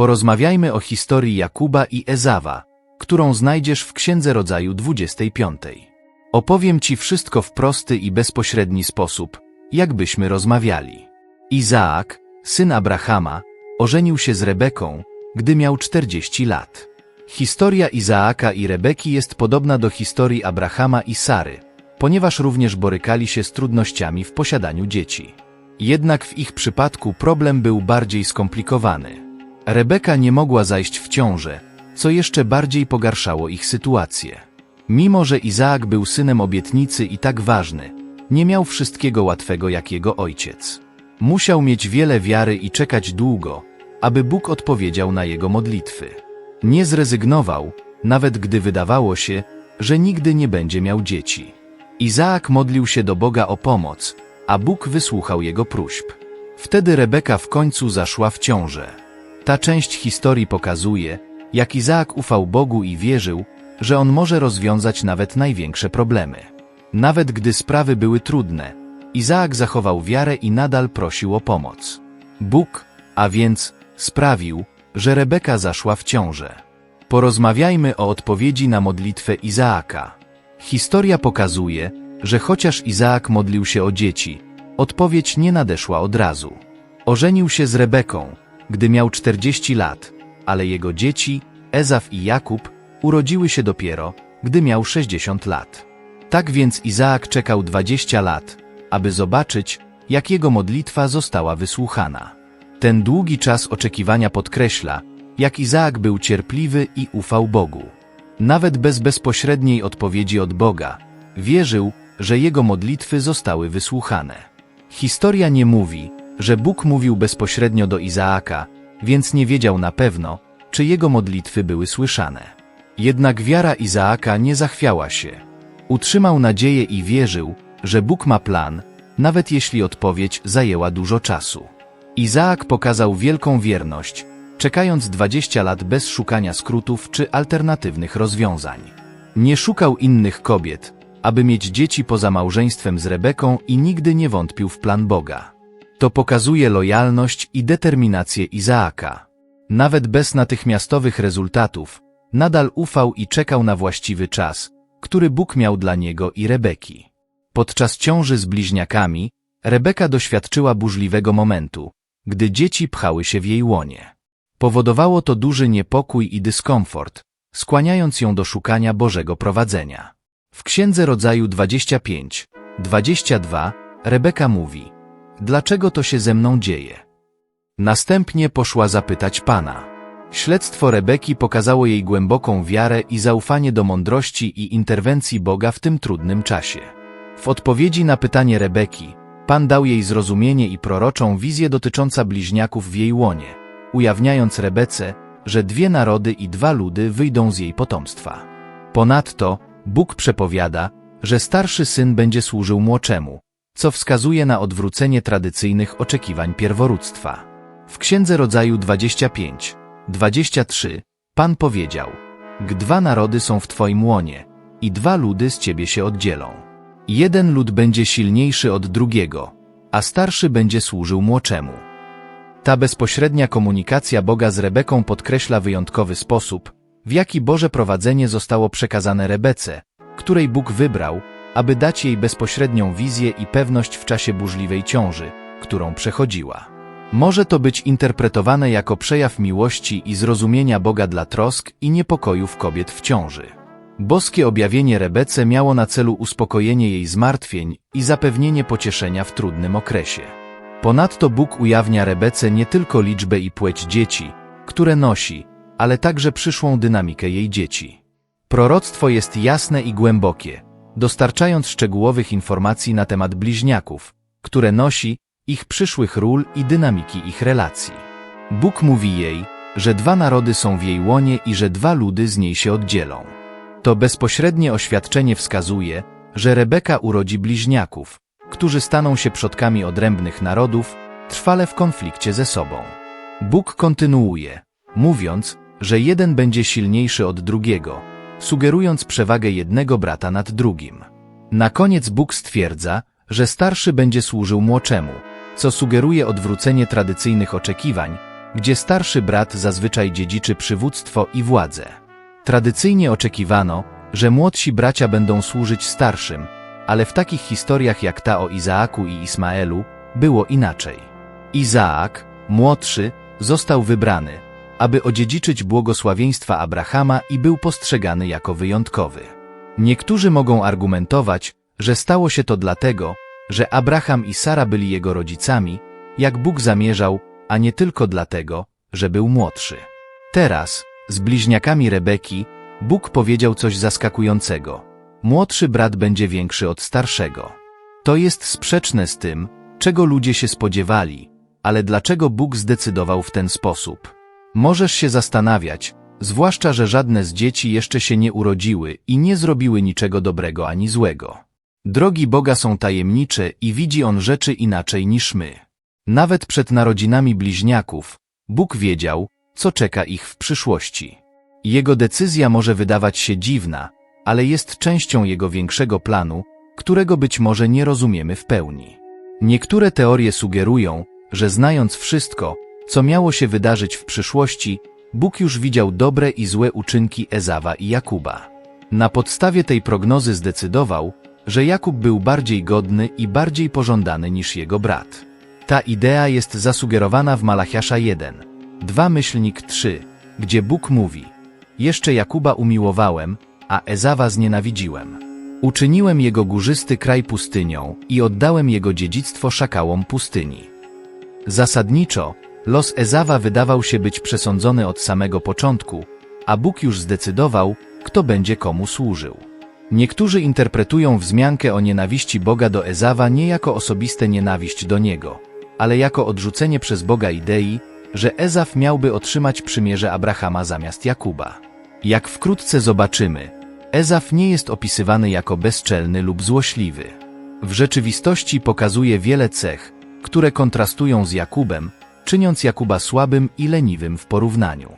Porozmawiajmy o historii Jakuba i Ezawa, którą znajdziesz w Księdze Rodzaju 25. Opowiem Ci wszystko w prosty i bezpośredni sposób, jakbyśmy rozmawiali. Izaak, syn Abrahama, ożenił się z Rebeką, gdy miał 40 lat. Historia Izaaka i Rebeki jest podobna do historii Abrahama i Sary, ponieważ również borykali się z trudnościami w posiadaniu dzieci. Jednak w ich przypadku problem był bardziej skomplikowany. Rebeka nie mogła zajść w ciążę, co jeszcze bardziej pogarszało ich sytuację. Mimo, że Izaak był synem obietnicy i tak ważny, nie miał wszystkiego łatwego jak jego ojciec. Musiał mieć wiele wiary i czekać długo, aby Bóg odpowiedział na jego modlitwy. Nie zrezygnował, nawet gdy wydawało się, że nigdy nie będzie miał dzieci. Izaak modlił się do Boga o pomoc, a Bóg wysłuchał jego próśb. Wtedy Rebeka w końcu zaszła w ciążę. Ta część historii pokazuje, jak Izaak ufał Bogu i wierzył, że on może rozwiązać nawet największe problemy. Nawet gdy sprawy były trudne, Izaak zachował wiarę i nadal prosił o pomoc. Bóg, a więc, sprawił, że Rebeka zaszła w ciążę. Porozmawiajmy o odpowiedzi na modlitwę Izaaka. Historia pokazuje, że chociaż Izaak modlił się o dzieci, odpowiedź nie nadeszła od razu. Ożenił się z Rebeką, gdy miał 40 lat, ale jego dzieci, Ezaf i Jakub, urodziły się dopiero, gdy miał 60 lat. Tak więc Izaak czekał 20 lat, aby zobaczyć, jak jego modlitwa została wysłuchana. Ten długi czas oczekiwania podkreśla, jak Izaak był cierpliwy i ufał Bogu. Nawet bez bezpośredniej odpowiedzi od Boga, wierzył, że jego modlitwy zostały wysłuchane. Historia nie mówi, że Bóg mówił bezpośrednio do Izaaka, więc nie wiedział na pewno, czy jego modlitwy były słyszane. Jednak wiara Izaaka nie zachwiała się. Utrzymał nadzieję i wierzył, że Bóg ma plan, nawet jeśli odpowiedź zajęła dużo czasu. Izaak pokazał wielką wierność, czekając 20 lat bez szukania skrótów czy alternatywnych rozwiązań. Nie szukał innych kobiet, aby mieć dzieci poza małżeństwem z Rebeką i nigdy nie wątpił w plan Boga. To pokazuje lojalność i determinację Izaaka. Nawet bez natychmiastowych rezultatów, nadal ufał i czekał na właściwy czas, który Bóg miał dla niego i Rebeki. Podczas ciąży z bliźniakami, Rebeka doświadczyła burzliwego momentu, gdy dzieci pchały się w jej łonie. Powodowało to duży niepokój i dyskomfort, skłaniając ją do szukania Bożego prowadzenia. W Księdze Rodzaju 25, 22 Rebeka mówi, dlaczego to się ze mną dzieje? Następnie poszła zapytać Pana. Śledztwo Rebeki pokazało jej głęboką wiarę i zaufanie do mądrości i interwencji Boga w tym trudnym czasie. W odpowiedzi na pytanie Rebeki, Pan dał jej zrozumienie i proroczą wizję dotycząca bliźniaków w jej łonie, ujawniając Rebece, że dwie narody i dwa ludy wyjdą z jej potomstwa. Ponadto, Bóg przepowiada, że starszy syn będzie służył młodszemu, co wskazuje na odwrócenie tradycyjnych oczekiwań pierworództwa. W Księdze Rodzaju 25, 23 Pan powiedział, G dwa narody są w Twoim łonie i dwa ludy z Ciebie się oddzielą. Jeden lud będzie silniejszy od drugiego, a starszy będzie służył młodszemu. Ta bezpośrednia komunikacja Boga z Rebeką podkreśla wyjątkowy sposób, w jaki Boże prowadzenie zostało przekazane Rebece, której Bóg wybrał, aby dać jej bezpośrednią wizję i pewność w czasie burzliwej ciąży, którą przechodziła. Może to być interpretowane jako przejaw miłości i zrozumienia Boga dla trosk i niepokojów kobiet w ciąży. Boskie objawienie Rebece miało na celu uspokojenie jej zmartwień i zapewnienie pocieszenia w trudnym okresie. Ponadto Bóg ujawnia Rebece nie tylko liczbę i płeć dzieci, które nosi, ale także przyszłą dynamikę jej dzieci. Proroctwo jest jasne i głębokie, dostarczając szczegółowych informacji na temat bliźniaków, które nosi, ich przyszłych ról i dynamiki ich relacji. Bóg mówi jej, że dwa narody są w jej łonie i że dwa ludy z niej się oddzielą. To bezpośrednie oświadczenie wskazuje, że Rebeka urodzi bliźniaków, którzy staną się przodkami odrębnych narodów, trwale w konflikcie ze sobą. Bóg kontynuuje, mówiąc, że jeden będzie silniejszy od drugiego, sugerując przewagę jednego brata nad drugim. Na koniec Bóg stwierdza, że starszy będzie służył młodszemu, co sugeruje odwrócenie tradycyjnych oczekiwań gdzie starszy brat zazwyczaj dziedziczy przywództwo i władzę. Tradycyjnie oczekiwano, że młodsi bracia będą służyć starszym, ale w takich historiach jak ta o Izaaku i Ismaelu było inaczej. Izaak, młodszy, został wybrany, aby odziedziczyć błogosławieństwa Abrahama i był postrzegany jako wyjątkowy. Niektórzy mogą argumentować, że stało się to dlatego, że Abraham i Sara byli jego rodzicami, jak Bóg zamierzał, a nie tylko dlatego, że był młodszy. Teraz, z bliźniakami Rebeki, Bóg powiedział coś zaskakującego. Młodszy brat będzie większy od starszego. To jest sprzeczne z tym, czego ludzie się spodziewali, ale dlaczego Bóg zdecydował w ten sposób? Możesz się zastanawiać, zwłaszcza, że żadne z dzieci jeszcze się nie urodziły i nie zrobiły niczego dobrego ani złego. Drogi Boga są tajemnicze i widzi On rzeczy inaczej niż my. Nawet przed narodzinami bliźniaków, Bóg wiedział, co czeka ich w przyszłości. Jego decyzja może wydawać się dziwna, ale jest częścią Jego większego planu, którego być może nie rozumiemy w pełni. Niektóre teorie sugerują, że znając wszystko, co miało się wydarzyć w przyszłości, Bóg już widział dobre i złe uczynki Ezawa i Jakuba. Na podstawie tej prognozy zdecydował, że Jakub był bardziej godny i bardziej pożądany niż jego brat. Ta idea jest zasugerowana w Malachiasza 1, 2 myślnik 3, gdzie Bóg mówi Jeszcze Jakuba umiłowałem, a Ezawa znienawidziłem. Uczyniłem jego górzysty kraj pustynią i oddałem jego dziedzictwo szakałom pustyni. Zasadniczo, los Ezawa wydawał się być przesądzony od samego początku, a Bóg już zdecydował, kto będzie komu służył. Niektórzy interpretują wzmiankę o nienawiści Boga do Ezawa nie jako osobiste nienawiść do niego, ale jako odrzucenie przez Boga idei, że Ezaf miałby otrzymać przymierze Abrahama zamiast Jakuba. Jak wkrótce zobaczymy, Ezaf nie jest opisywany jako bezczelny lub złośliwy. W rzeczywistości pokazuje wiele cech, które kontrastują z Jakubem, czyniąc Jakuba słabym i leniwym w porównaniu.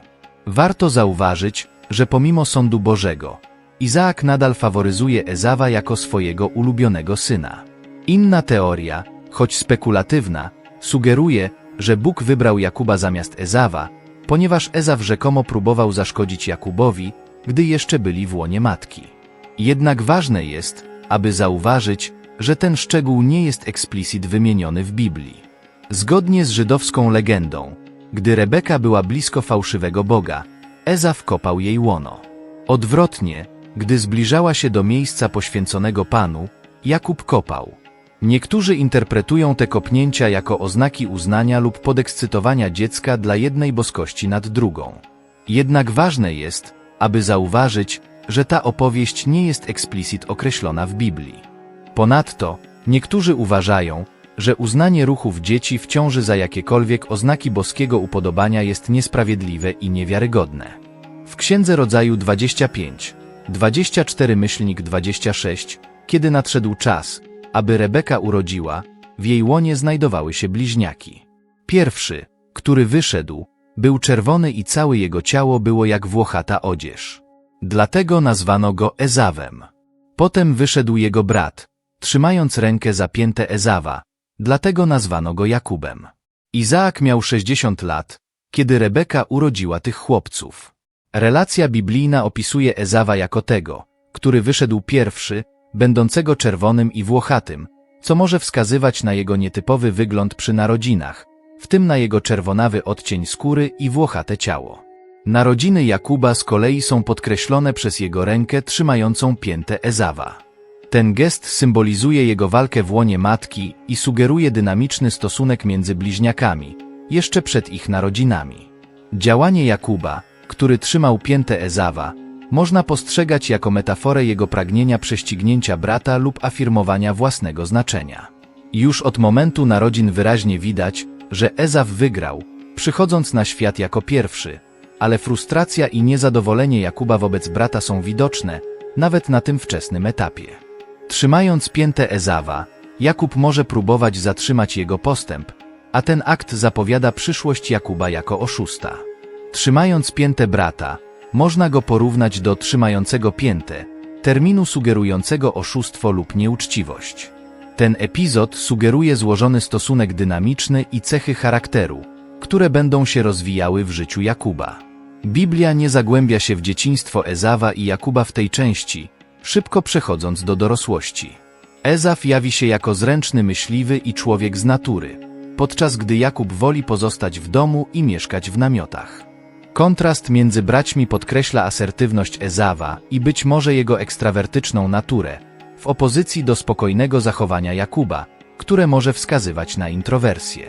Warto zauważyć, że pomimo sądu Bożego, Izaak nadal faworyzuje Ezawa jako swojego ulubionego syna. Inna teoria, choć spekulatywna, sugeruje, że Bóg wybrał Jakuba zamiast Ezawa, ponieważ Ezaw rzekomo próbował zaszkodzić Jakubowi, gdy jeszcze byli w łonie matki. Jednak ważne jest, aby zauważyć, że ten szczegół nie jest eksplicit wymieniony w Biblii. Zgodnie z żydowską legendą, gdy Rebeka była blisko fałszywego Boga, Ezaw kopał jej łono. Odwrotnie, gdy zbliżała się do miejsca poświęconego Panu, Jakub kopał. Niektórzy interpretują te kopnięcia jako oznaki uznania lub podekscytowania dziecka dla jednej boskości nad drugą. Jednak ważne jest, aby zauważyć, że ta opowieść nie jest eksplicit określona w Biblii. Ponadto, niektórzy uważają, że uznanie ruchów dzieci w ciąży za jakiekolwiek oznaki boskiego upodobania jest niesprawiedliwe i niewiarygodne. W Księdze Rodzaju 25, 24 myślnik 26, kiedy nadszedł czas, aby Rebeka urodziła, w jej łonie znajdowały się bliźniaki. Pierwszy, który wyszedł, był czerwony i całe jego ciało było jak włochata odzież. Dlatego nazwano go Ezawem. Potem wyszedł jego brat, trzymając rękę zapięte Ezawa, dlatego nazwano go Jakubem. Izaak miał 60 lat, kiedy Rebeka urodziła tych chłopców. Relacja biblijna opisuje Ezawa jako tego, który wyszedł pierwszy, będącego czerwonym i włochatym, co może wskazywać na jego nietypowy wygląd przy narodzinach, w tym na jego czerwonawy odcień skóry i włochate ciało. Narodziny Jakuba z kolei są podkreślone przez jego rękę trzymającą piętę Ezawa. Ten gest symbolizuje jego walkę w łonie matki i sugeruje dynamiczny stosunek między bliźniakami, jeszcze przed ich narodzinami. Działanie Jakuba, który trzymał piętę Ezawa, można postrzegać jako metaforę jego pragnienia prześcignięcia brata lub afirmowania własnego znaczenia. Już od momentu narodzin wyraźnie widać, że Ezaw wygrał, przychodząc na świat jako pierwszy, ale frustracja i niezadowolenie Jakuba wobec brata są widoczne, nawet na tym wczesnym etapie. Trzymając piętę Ezawa, Jakub może próbować zatrzymać jego postęp, a ten akt zapowiada przyszłość Jakuba jako oszusta. Trzymając piętę brata, można go porównać do trzymającego piętę, terminu sugerującego oszustwo lub nieuczciwość. Ten epizod sugeruje złożony stosunek dynamiczny i cechy charakteru, które będą się rozwijały w życiu Jakuba. Biblia nie zagłębia się w dzieciństwo Ezawa i Jakuba w tej części, szybko przechodząc do dorosłości. Ezaf jawi się jako zręczny myśliwy i człowiek z natury, podczas gdy Jakub woli pozostać w domu i mieszkać w namiotach. Kontrast między braćmi podkreśla asertywność Ezawa i być może jego ekstrawertyczną naturę, w opozycji do spokojnego zachowania Jakuba, które może wskazywać na introwersję.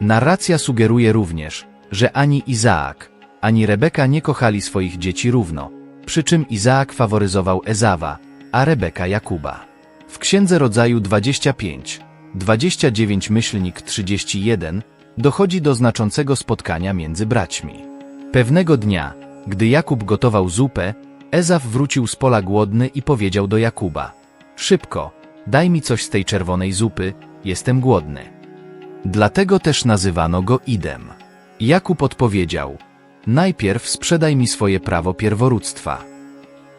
Narracja sugeruje również, że ani Izaak, ani Rebeka nie kochali swoich dzieci równo, przy czym Izaak faworyzował Ezawa, a Rebeka Jakuba. W Księdze Rodzaju 25, 29 myślnik 31 dochodzi do znaczącego spotkania między braćmi. Pewnego dnia, gdy Jakub gotował zupę, Ezaf wrócił z pola głodny i powiedział do Jakuba: Szybko, daj mi coś z tej czerwonej zupy, jestem głodny. Dlatego też nazywano go Idem. Jakub odpowiedział: Najpierw sprzedaj mi swoje prawo pierworództwa.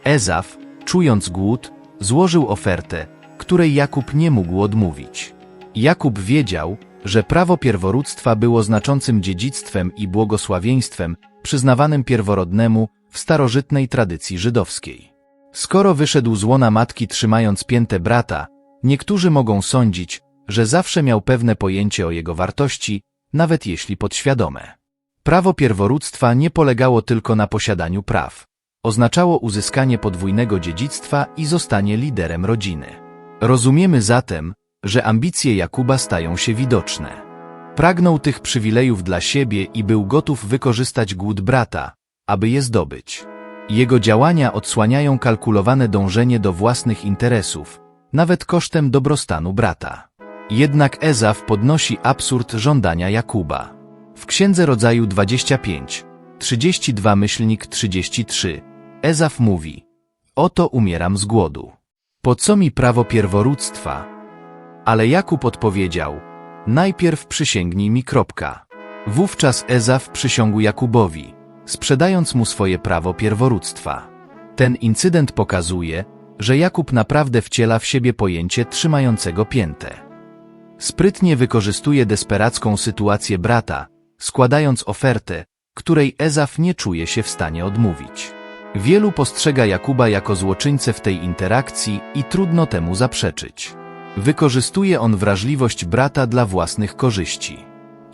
Ezaf, czując głód, złożył ofertę, której Jakub nie mógł odmówić. Jakub wiedział, że prawo pierworództwa było znaczącym dziedzictwem i błogosławieństwem przyznawanym pierworodnemu w starożytnej tradycji żydowskiej. Skoro wyszedł z łona matki trzymając piętę brata, niektórzy mogą sądzić, że zawsze miał pewne pojęcie o jego wartości, nawet jeśli podświadome. Prawo pierworództwa nie polegało tylko na posiadaniu praw. Oznaczało uzyskanie podwójnego dziedzictwa i zostanie liderem rodziny. Rozumiemy zatem, że ambicje Jakuba stają się widoczne. Pragnął tych przywilejów dla siebie i był gotów wykorzystać głód brata, aby je zdobyć. Jego działania odsłaniają kalkulowane dążenie do własnych interesów, nawet kosztem dobrostanu brata. Jednak Ezaf podnosi absurd żądania Jakuba. W Księdze Rodzaju 25, 32 myślnik 33, Ezaf mówi Oto umieram z głodu. Po co mi prawo pierworództwa? Ale Jakub odpowiedział Najpierw przysięgnij mi kropka. Wówczas Ezaf przysiągł Jakubowi, sprzedając mu swoje prawo pierworództwa. Ten incydent pokazuje, że Jakub naprawdę wciela w siebie pojęcie trzymającego piętę. Sprytnie wykorzystuje desperacką sytuację brata, składając ofertę, której Ezaf nie czuje się w stanie odmówić. Wielu postrzega Jakuba jako złoczyńcę w tej interakcji i trudno temu zaprzeczyć. Wykorzystuje on wrażliwość brata dla własnych korzyści.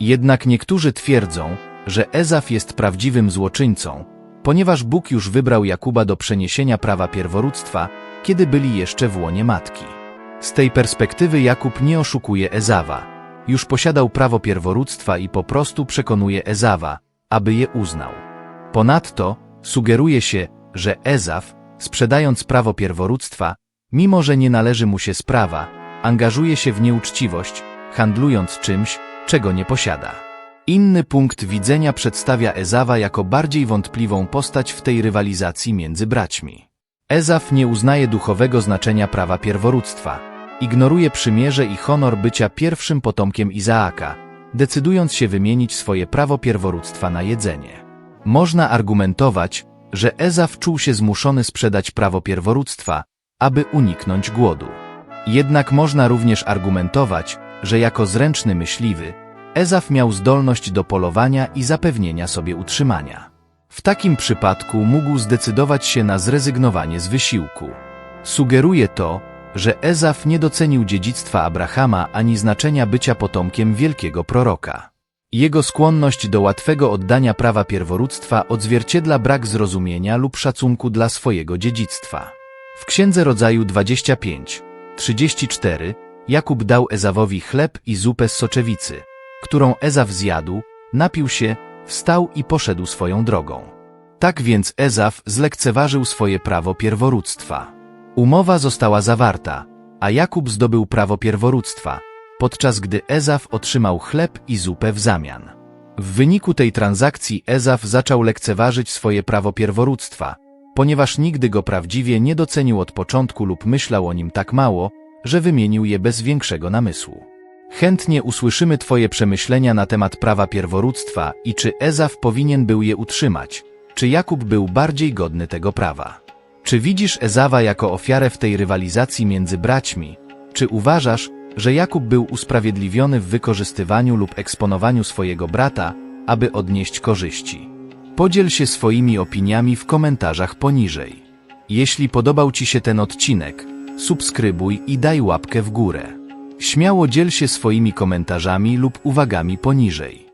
Jednak niektórzy twierdzą, że Ezaf jest prawdziwym złoczyńcą, ponieważ Bóg już wybrał Jakuba do przeniesienia prawa pierworództwa, kiedy byli jeszcze w łonie matki. Z tej perspektywy Jakub nie oszukuje Ezawa. Już posiadał prawo pierworództwa i po prostu przekonuje Ezawa, aby je uznał. Ponadto sugeruje się, że Ezaf, sprzedając prawo pierworództwa, mimo że nie należy mu się sprawa, angażuje się w nieuczciwość, handlując czymś, czego nie posiada. Inny punkt widzenia przedstawia Ezawa jako bardziej wątpliwą postać w tej rywalizacji między braćmi. Ezaf nie uznaje duchowego znaczenia prawa pierworództwa, ignoruje przymierze i honor bycia pierwszym potomkiem Izaaka, decydując się wymienić swoje prawo pierworództwa na jedzenie. Można argumentować, że Ezaf czuł się zmuszony sprzedać prawo pierworództwa, aby uniknąć głodu. Jednak można również argumentować, że jako zręczny myśliwy, Ezaf miał zdolność do polowania i zapewnienia sobie utrzymania. W takim przypadku mógł zdecydować się na zrezygnowanie z wysiłku. Sugeruje to, że Ezaf nie docenił dziedzictwa Abrahama ani znaczenia bycia potomkiem wielkiego proroka. Jego skłonność do łatwego oddania prawa pierworództwa odzwierciedla brak zrozumienia lub szacunku dla swojego dziedzictwa. W Księdze Rodzaju 25, 34 Jakub dał Ezawowi chleb i zupę z soczewicy, którą Ezaw zjadł, napił się, wstał i poszedł swoją drogą. Tak więc Ezaw zlekceważył swoje prawo pierworództwa. Umowa została zawarta, a Jakub zdobył prawo pierworództwa, podczas gdy Ezaf otrzymał chleb i zupę w zamian. W wyniku tej transakcji Ezaf zaczął lekceważyć swoje prawo pierworództwa, ponieważ nigdy go prawdziwie nie docenił od początku lub myślał o nim tak mało, że wymienił je bez większego namysłu. Chętnie usłyszymy Twoje przemyślenia na temat prawa pierworództwa i czy Ezaf powinien był je utrzymać, czy Jakub był bardziej godny tego prawa. Czy widzisz Ezawa jako ofiarę w tej rywalizacji między braćmi? Czy uważasz, że Jakub był usprawiedliwiony w wykorzystywaniu lub eksponowaniu swojego brata, aby odnieść korzyści. Podziel się swoimi opiniami w komentarzach poniżej. Jeśli podobał Ci się ten odcinek, subskrybuj i daj łapkę w górę. Śmiało dziel się swoimi komentarzami lub uwagami poniżej.